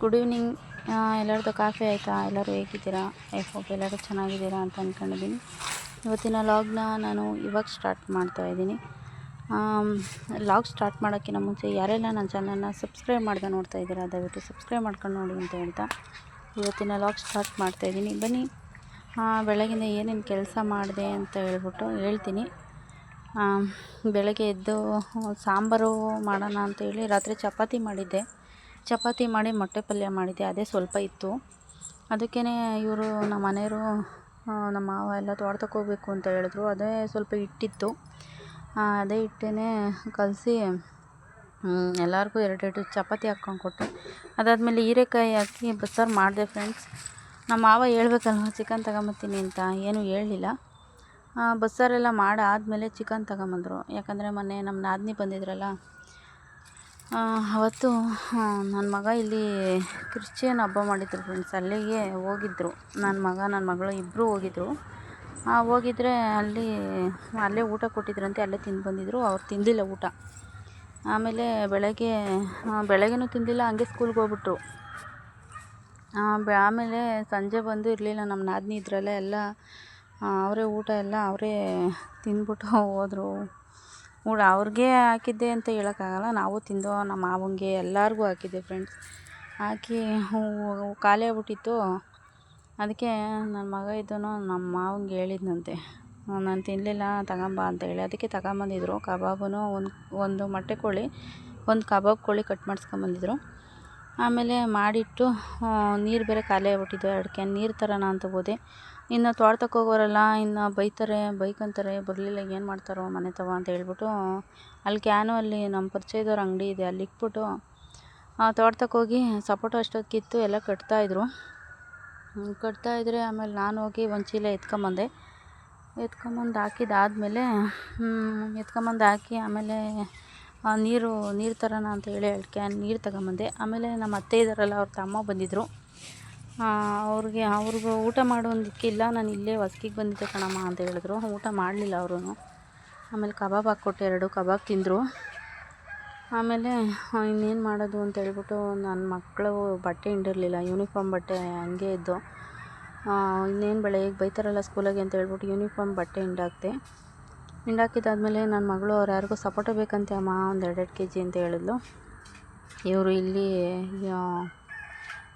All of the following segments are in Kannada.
ಗುಡ್ ಈವ್ನಿಂಗ್ ಎಲ್ಲರದ್ದು ಕಾಫಿ ಆಯಿತಾ? ಎಲ್ಲರೂ ಹೇಗಿದ್ದೀರಾ? ಐ ಹೋಪ್ ಎಲ್ಲರೂ ಚೆನ್ನಾಗಿದ್ದೀರಾ ಅಂತ ಅಂದ್ಕೊಂಡಿದ್ದೀನಿ ಇವತ್ತಿನ ಲಾಗ್ನ ನಾನು ಇವಾಗ ಸ್ಟಾರ್ಟ್ ಮಾಡ್ತಾ ಇದ್ದೀನಿ. ಲಾಗ್ ಸ್ಟಾರ್ಟ್ ಮಾಡೋಕ್ಕಿಂತ ಮುಂಚೆ ಯಾರೆಲ್ಲ ನನ್ನ ಚಾನಲ್ನ ಸಬ್ಸ್ಕ್ರೈಬ್ ಮಾಡ್ದೆ ನೋಡ್ತಾ ಇದ್ದೀರಾ, ದಯವಿಟ್ಟು ಸಬ್ಸ್ಕ್ರೈಬ್ ಮಾಡ್ಕೊಂಡು ನೋಡಿ ಅಂತ ಹೇಳ್ತಾ ಇವತ್ತಿನ ಲಾಗ್ ಸ್ಟಾರ್ಟ್ ಮಾಡ್ತಾ ಇದ್ದೀನಿ. ಬನ್ನಿ ಬೆಳಗಿನ ಏನೇನು ಕೆಲಸ ಮಾಡಿದೆ ಅಂತ ಹೇಳ್ಬಿಟ್ಟು ಹೇಳ್ತೀನಿ. ಬೆಳಗ್ಗೆ ಎದ್ದು ಸಾಂಬಾರು ಮಾಡೋಣ ಅಂತೇಳಿ ರಾತ್ರಿ ಚಪಾತಿ ಮಾಡಿದ್ದೆ. ಚಪಾತಿ ಮಾಡಿ ಮೊಟ್ಟೆ ಪಲ್ಯ ಮಾಡಿದ್ದೆ, ಅದೇ ಸ್ವಲ್ಪ ಇತ್ತು. ಅದಕ್ಕೇ ಇವರು ನಮ್ಮ ಮನೆಯವರು ನಮ್ಮ ಮಾವ ಎಲ್ಲ ತೋಟಕ್ಕೆ ಹೋಗ್ಬೇಕು ಅಂತ ಹೇಳಿದ್ರು. ಅದೇ ಸ್ವಲ್ಪ ಹಿಟ್ಟಿತ್ತು. ಅದೇ ಹಿಟ್ಟನ್ನೇ ಕಲಸಿ ಎಲ್ಲರಿಗೂ ಎರಡೆರಡು ಚಪಾತಿ ಹಾಕ್ಕೊಂಡು ಕೊಟ್ಟೆ. ಅದಾದಮೇಲೆ ಹೀರೆಕಾಯಿ ಹಾಕಿ ಬಸ್ಸಾರು ಮಾಡಿದೆ ಫ್ರೆಂಡ್ಸ್. ನಮ್ಮ ಮಾವ ಹೇಳ್ಬೇಕಲ್ವ, ಚಿಕನ್ ತಗೊಂಬತ್ತೀನಿ ಅಂತ? ಏನೂ ಹೇಳಲಿಲ್ಲ. ಬಸ್ಸಾರೆಲ್ಲ ಮಾಡಾದಮೇಲೆ ಚಿಕನ್ ತಗೊಂಬಂದರು. ಯಾಕಂದರೆ ಮೊನ್ನೆ ನಮ್ಮ ನಾದಿನಿ ಬಂದಿದ್ರಲ್ಲ ಅವತ್ತು ನನ್ನ ಮಗ ಇಲ್ಲಿ ಕ್ರಿಶ್ಚಿಯನ್ ಹಬ್ಬ ಮಾಡಿದ್ರು ಫ್ರೆಂಡ್ಸ್ ಅಲ್ಲಿಗೆ ಹೋಗಿದ್ರು. ನನ್ನ ಮಗ ನನ್ನ ಮಗಳು ಇಬ್ಬರು ಹೋಗಿದ್ರು. ಹೋಗಿದ್ರೆ ಅಲ್ಲಿ, ಅಲ್ಲೇ ಊಟ ಕೊಟ್ಟಿದ್ರಂತೆ, ಅಲ್ಲೇ ತಿಂದು ಬಂದಿದ್ರು. ಅವ್ರು ತಿಂದಿಲ್ಲ ಊಟ. ಆಮೇಲೆ ಬೆಳಗ್ಗೆ ಬೆಳಗ್ಗೆನೂ ತಿಂದಿಲ್ಲ, ಹಂಗೆ ಸ್ಕೂಲ್ಗೆ ಹೋಗ್ಬಿಟ್ರು. ಆಮೇಲೆ ಸಂಜೆ ಬಂದು ಇರಲಿಲ್ಲ ನಮ್ಮ ನಾದಿನಿ ಇದ್ರಲ್ಲ ಎಲ್ಲ ಅವರೇ ಊಟ ಎಲ್ಲ ಅವರೇ ತಿಂದ್ಬಿಟ್ಟು ಹೋದರು. ಊಟ ಅವ್ರಿಗೆ ಹಾಕಿದ್ದೆ ಅಂತ ಹೇಳೋಕ್ಕಾಗಲ್ಲ, ನಾವು ತಿಂದು ನಮ್ಮ ಮಾವಂಗೆ ಎಲ್ಲರಿಗೂ ಹಾಕಿದ್ದೆ ಫ್ರೆಂಡ್ಸ್ ಹಾಕಿ ಖಾಲಿ ಆಗ್ಬಿಟ್ಟಿತ್ತು. ಅದಕ್ಕೆ ನನ್ನ ಮಗ ಇದ್ದನು ನಮ್ಮ ಮಾವಂಗೆ ಹೇಳಿದ್ನಂತೆ. ನಾನು ತಿನ್ನಲಿಲ್ಲ ತಗೊಂಬ ಅಂತ ಹೇಳಿ. ಅದಕ್ಕೆ ತಗೊಂಬಂದಿದ್ರು ಕಬಾಬೂ ಒಂದು ಒಂದು ಮೊಟ್ಟೆ ಕೋಳಿ, ಒಂದು ಕಬಾಬ್ ಕೋಳಿ ಕಟ್ ಮಾಡಿಸ್ಕೊಂಬಂದಿದ್ರು. ಆಮೇಲೆ ಮಾಡಿಟ್ಟು ನೀರು ಬೇರೆ ಖಾಲಿ ಆಗ್ಬಿಟ್ಟಿತ್ತು ಎರಡು ಕ್ಯಾನ್ ನೀರು ತರೋಣ ಅಂತ ಹೋದೆ. ಇನ್ನು ತೋಟಕ್ಕೆ ಹೋಗೋರಲ್ಲ ಇನ್ನು ಬೈತಾರೆ, ಬೈಕೊಂತಾರೆ, ಬರಲಿಲ್ಲ ಏನು ಮಾಡ್ತಾರೋ ಮನೆ ತವ ಅಂತ ಹೇಳ್ಬಿಟ್ಟು ಅಲ್ಲಿ ಕ್ಯಾನು ಅಲ್ಲಿ ನಮ್ಮ ಪರಿಚಯದವ್ರ ಅಂಗಡಿ ಇದೆ, ಅಲ್ಲಿ ಇಟ್ಬಿಟ್ಟು ತೋಟಕ್ಕೆ ಹೋಗಿ ಸಪೋಟೊ ಅಷ್ಟೊತ್ತು ಕಿತ್ತು ಎಲ್ಲ ಕಟ್ತಾಯಿದ್ರು ಕಟ್ತಾಯಿದ್ರೆ ಆಮೇಲೆ ನಾನು ಹೋಗಿ ಒಂದು ಚೀಲ ಎತ್ಕೊಂಬಂದೆ. ಎತ್ಕೊಂಬಂದು ಹಾಕಿದ್ದಾದ್ಮೇಲೆ ಎತ್ಕೊಂಬಂದು ಹಾಕಿ ಆಮೇಲೆ ನೀರು ನೀರು ತರೋಣ ಅಂತ ಹೇಳಿ ಎರಡು ಕ್ಯಾನ್ ನೀರು ತಗೊಂಬಂದೆ. ಆಮೇಲೆ ನಮ್ಮ ಅತ್ತೆ ಇದ್ದಾರಲ್ಲ, ಅವ್ರ ತಮ್ಮ ಬಂದಿದ್ದರು ಅವ್ರಿಗೆ, ಅವ್ರಿಗೂ ಊಟ ಮಾಡೋದಕ್ಕಿಲ್ಲ ನಾನು ಇಲ್ಲೇ ಹೊಸ್ಕಿಗೆ ಬಂದಿದ್ದೆ ಕಣಮ್ಮ ಅಂತ ಹೇಳಿದ್ರು. ಊಟ ಮಾಡಲಿಲ್ಲ ಅವರು ಆಮೇಲೆ ಕಬಾಬ್ ಹಾಕ್ಕೊಟ್ಟೆ ಎರಡು ಕಬಾಬ್ ತಿಂದರು. ಆಮೇಲೆ ಇನ್ನೇನು ಮಾಡೋದು ಅಂತ ಹೇಳ್ಬಿಟ್ಟು ನನ್ನ ಮಕ್ಕಳು ಬಟ್ಟೆ ಹಿಂಡಿರಲಿಲ್ಲ. ಯೂನಿಫಾರ್ಮ್ ಬಟ್ಟೆ ಹಂಗೆ ಇದ್ದು. ಇನ್ನೇನು ಬೆಳಗ್ಗೆ ಬೈತಾರಲ್ಲ ಸ್ಕೂಲಾಗೆ ಅಂತ ಹೇಳ್ಬಿಟ್ಟು ಯೂನಿಫಾರ್ಮ್ ಬಟ್ಟೆ ಹಿಂಡಾಕ್ದೆ. ಹಿಂಡಾಕಿದ್ದಾದಮೇಲೆ ನನ್ನ ಮಗಳು ಅವ್ರು ಯಾರಿಗೂ ಸಪೋಟ ಬೇಕಂತೆ ಅಮ್ಮ ಒಂದು ಎರಡೆರಡು ಕೆ ಜಿ ಅಂತ ಹೇಳಿದ್ಲು. ಇವರು ಇಲ್ಲಿ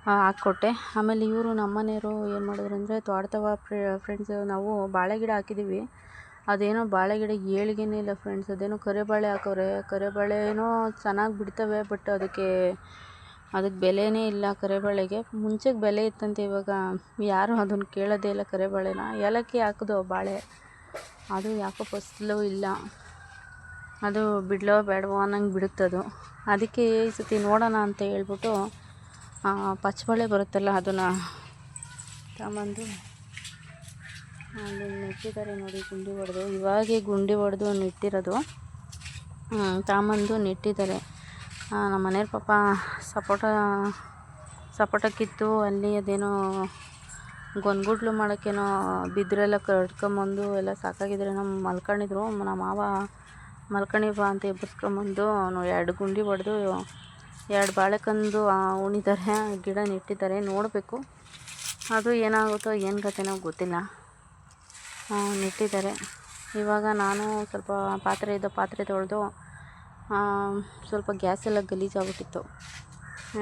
ಹಾಕ್ಕೊಟ್ಟೆ. ಆಮೇಲೆ ಇವರು ನಮ್ಮ ಮನೆಯವರು ಏನು ಮಾಡಿದ್ರು ಅಂದರೆ ತೋಟದವ ಫ್ರೆಂಡ್ಸ್ ನಾವು ಬಾಳೆ ಗಿಡ ಹಾಕಿದ್ದೀವಿ ಅದೇನೋ ಬಾಳೆ ಗಿಡ ಏಳಿಗೆನೇ ಇಲ್ಲ ಫ್ರೆಂಡ್ಸ್ ಅದೇನೋ ಕರಿಬಾಳೆ ಹಾಕವ್ರೆ. ಕರಿಬಾಳೆನೋ ಚೆನ್ನಾಗಿ ಬಿಡ್ತವೆ ಬಟ್ ಅದಕ್ಕೆ ಅದಕ್ಕೆ ಬೆಲೆಯೇ ಇಲ್ಲ ಕರಿಬಾಳೆಗೆ. ಮುಂಚೆಗೆ ಬೆಲೆ ಇತ್ತಂತೆ ಇವಾಗ. ಯಾರೂ ಅದನ್ನು ಕೇಳೋದೇ ಇಲ್ಲ ಕರಿಬಾಳೆನ. ಏಲಕ್ಕಿ ಹಾಕಿದೋ ಬಾಳೆ. ಅದು ಯಾಕೋ ಫಸಲು ಇಲ್ಲ. ಅದು ಬಿಡ್ಲೋ ಬೇಡವೋ ಅನ್ನಂಗೆ ಬಿಡುತ್ತದು. ಅದಕ್ಕೆ ಈ ಸತಿ ನೋಡೋಣ ಅಂತ ಹೇಳ್ಬಿಟ್ಟು ಪಚ್ಚಬಾಳೆ ಬರುತ್ತಲ್ಲ, ಅದನ್ನು ತಗೊಂಬಂದು ಅಲ್ಲಿ ನೆಟ್ಟಿದ್ದಾರೆ ನೋಡಿ, ಗುಂಡಿ ಹೊಡೆದು ಇವಾಗೆ ಗುಂಡಿ ಹೊಡೆದು ನೆಟ್ಟಿರೋದು. ತಗೊಂಬಂದು ನೆಟ್ಟಿದ್ದಾರೆ. ನಮ್ಮ ಮನೆಯವ್ರ ಪಾಪ ಸಪೋಟ ಸಪೋಟ ಕಿತ್ತು ಅಲ್ಲಿ ಅದೇನೋ ಗೊಂದ್ಗುಡ್ಲು ಮಾಡೋಕ್ಕೇನೋ ಬಿದ್ರೆಲ್ಲ ಕಟ್ಕೊಂಬಂದು ಎಲ್ಲ ಸಾಕಾಗಿದ್ರೆ ನಮ್ಮ ಮಲ್ಕೊಂಡಿದ್ರು ನಮ್ಮ ಮಾವ ಮಲ್ಕಣಿ ಬಾ ಅಂತ ಎಬ್ಬಿಸ್ಕೊಂಬಂದು ಎರಡು ಗುಂಡಿ ಹೊಡೆದು ಎರಡು ಬಾಳೆಕಂದು ಉಣಿದಾರೆ ಗಿಡ ನೆಟ್ಟಿದ್ದಾರೆ. ನೋಡಬೇಕು. ಅದು ಏನಾಗುತ್ತೋ, ಏನು ಕತೆನೋ ಗೊತ್ತಿಲ್ಲ. ನೆಟ್ಟಿದ್ದಾರೆ. ಇವಾಗ ನಾನು ಸ್ವಲ್ಪ ಪಾತ್ರೆ ಇದ್ದ ಪಾತ್ರೆ ತೊಳೆದು ಸ್ವಲ್ಪ ಗ್ಯಾಸ್ ಎಲ್ಲ ಗಲೀಜಾಗ್ಬಿಟ್ಟಿತ್ತು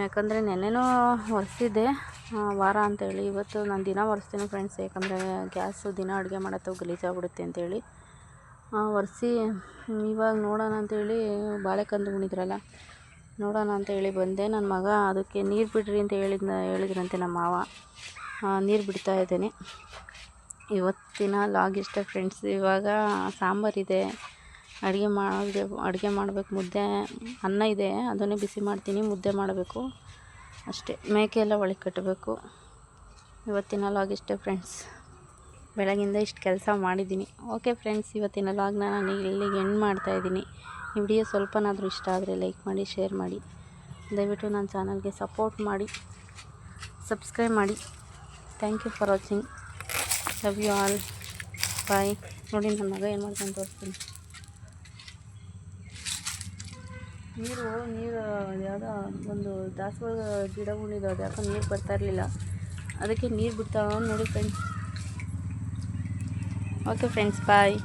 ಯಾಕಂದರೆ ನೆನ್ನೆನೂ ಒರೆಸಿದ್ದೆ ವಾರ ಅಂತೇಳಿ. ಇವತ್ತು ನಾನು ದಿನ ಒರೆಸ್ತೀನಿ ಫ್ರೆಂಡ್ಸ್ ಯಾಕಂದರೆ ಗ್ಯಾಸು ದಿನ ಅಡುಗೆ ಮಾಡೋದು ಗಲೀಜಾಗ್ಬಿಡುತ್ತೆ ಅಂತೇಳಿ. ಒರೆಸಿ, ಇವಾಗ ನೋಡೋಣ ಅಂತೇಳಿ ಬಾಳೆಕಂದು ಉಣಿದ್ರಲ್ಲ ನೋಡೋಣ ಅಂತ ಹೇಳಿ ಬಂದೆ. ನನ್ನ ಮಗ ಅದಕ್ಕೆ ನೀರು ಬಿಡ್ರಿ ಅಂತ ಹೇಳಿದ್ನ, ಹೇಳಿದ್ರಂತೆ ನಮ್ಮ ಮಾವ. ನೀರು ಬಿಡ್ತಾ ಇದ್ದೇನೆ. ಇವತ್ತಿನ ಲಾಗ್ ಇಷ್ಟ ಫ್ರೆಂಡ್ಸ್ ಇವಾಗ ಸಾಂಬಾರಿದೆ ಅಡುಗೆ ಮಾಡಿದೆ, ಅಡುಗೆ ಮಾಡಬೇಕು. ಮುದ್ದೆ, ಅನ್ನ ಇದೆ. ಅದನ್ನೇ ಬಿಸಿ ಮಾಡ್ತೀನಿ. ಮುದ್ದೆ ಮಾಡಬೇಕು. ಅಷ್ಟೇ. ಮೇಕೆ ಎಲ್ಲ ಒಳಗೆ ಕಟ್ಟಬೇಕು ಇವತ್ತಿನ ಲಾಗ್ ಇಷ್ಟೇ ಫ್ರೆಂಡ್ಸ್ ಬೆಳಗಿಂದ ಇಷ್ಟು ಕೆಲಸ ಮಾಡಿದ್ದೀನಿ. ಓಕೆ ಫ್ರೆಂಡ್ಸ್ ಇವತ್ತಿನ ಲಾಗ್ನ ನಾನು ಇಲ್ಲಿಗೆ ಎಂಡ್ ಮಾಡ್ತಾಯಿದ್ದೀನಿ ಈ ವಿಡಿಯೋ ಸ್ವಲ್ಪನಾದರೂ ಇಷ್ಟ ಆದರೆ ಲೈಕ್ ಮಾಡಿ, ಶೇರ್ ಮಾಡಿ. ದಯವಿಟ್ಟು ನನ್ನ ಚಾನಲ್ಗೆ ಸಪೋರ್ಟ್ ಮಾಡಿ, ಸಬ್ಸ್ಕ್ರೈಬ್ ಮಾಡಿ. Thank you for watching. Love you all. Bye. ನೋಡಿ, ನನ್ನ ಮಗ ಏನು ಮಾಡ್ತಾನೆ ತೋರಿಸ್ತೀನಿ. ನೀರು ನೀರು, ಯಾವುದೋ ಒಂದು ದಾಸವಾಳ ಗಿಡ ಉಳಿದು ಅದು ಯಾಕೋ ನೀರು ಬರ್ತಾ ಇರಲಿಲ್ಲ. ಅದಕ್ಕೆ ನೀರು ಬಿಡ್ತಾವ ನೋಡಿ ಫ್ರೆಂಡ್ಸ್ ಓಕೆ ಫ್ರೆಂಡ್ಸ್ ಬಾಯ್